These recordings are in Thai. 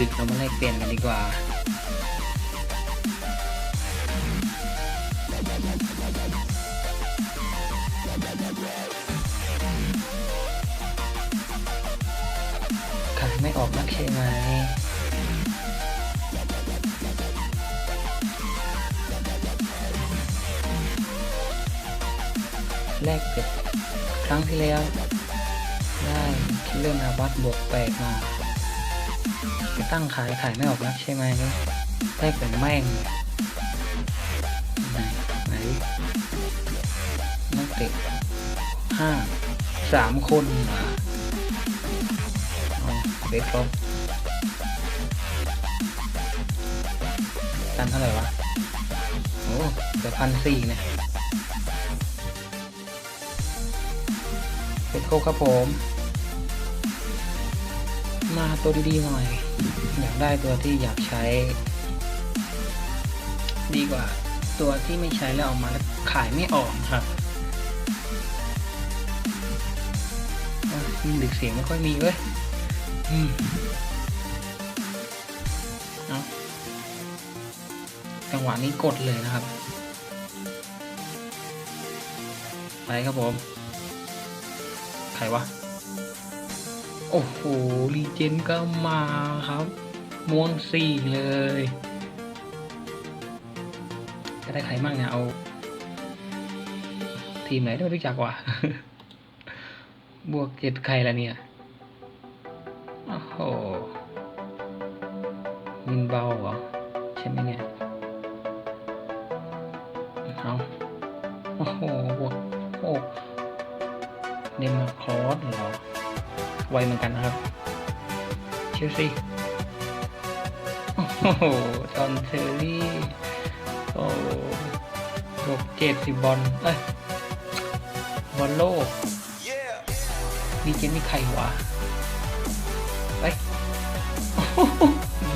ดึกเรามาแลกเปลี่ยนกันดีกว่าขายไม่ออกนักใช่ไหมแลกเก็บครั้งที่แล้ว ได้คิดเรื่องอาวัตบวกแปดมา ตั้งขายขายไม่ออกนักใช่ไหมได้เป็นแม่งไหนไหนนักเตะห้าสามคนเหรอเอาเบสลบตันเท่าไหร่วะ โอ้เกือบพันสี่เนี่ยเป็นโคครับผม มาตัวดีๆหน่อย อยากได้ตัวที่อยากใช้ ดีกว่าตัวที่ไม่ใช้แล้วเออกมาแล้วขายไม่ออกครับอะยิ่งดึกเสียงไม่ค่อยมีเว้ยอืมเอาจังหวะนี้กดเลยนะครับ ไปครับผม ใครวะ โอ้โหรีเจนก็มาครับ ม่วงสี่เลย จะได้ใครมั่งเนี่ยเอา ทีมไหนได้ไม่รู้จักว่ะบวกเจ็ดใครละเนี่ย โอ้โหมินเบาเหรอ ใช่ไหมเนี่ยเอาโอ้โหบวกโอ้เนมาคอสเหรอ ไวเหมือนกันนะครับ เชลซีโอ้โหจอห์นเทอร์รี่โอ้บวกเจ็ดสิบบอลเอ้ยบอลโลกดีเจนี่ใครวะไป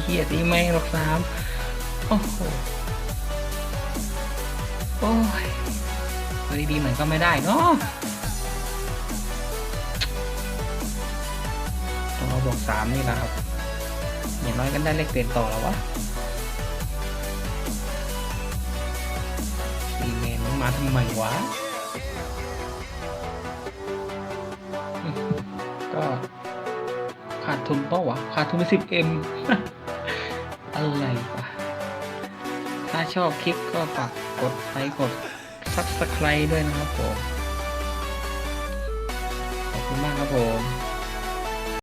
เฮียตีไม่หรอกสามโอ้โหโอ้ยเฮ้ยดีเหมือนก็ไม่ได้เนาะ ต้องเอาบวกสามนี่แหละครับ อย่างน้อยก็ได้เลขเปลี่ยนต่อแล้ววะซีเมนมาทำไมวะ ก็ขาดทุนเปล่าวะ ขาดทุนไปสิบเอ็มอะไรวะ ถ้าชอบคลิปก็ฝากกดไลค์กดซับสไครต์ด้วยนะครับผม ขอบคุณมากครับผม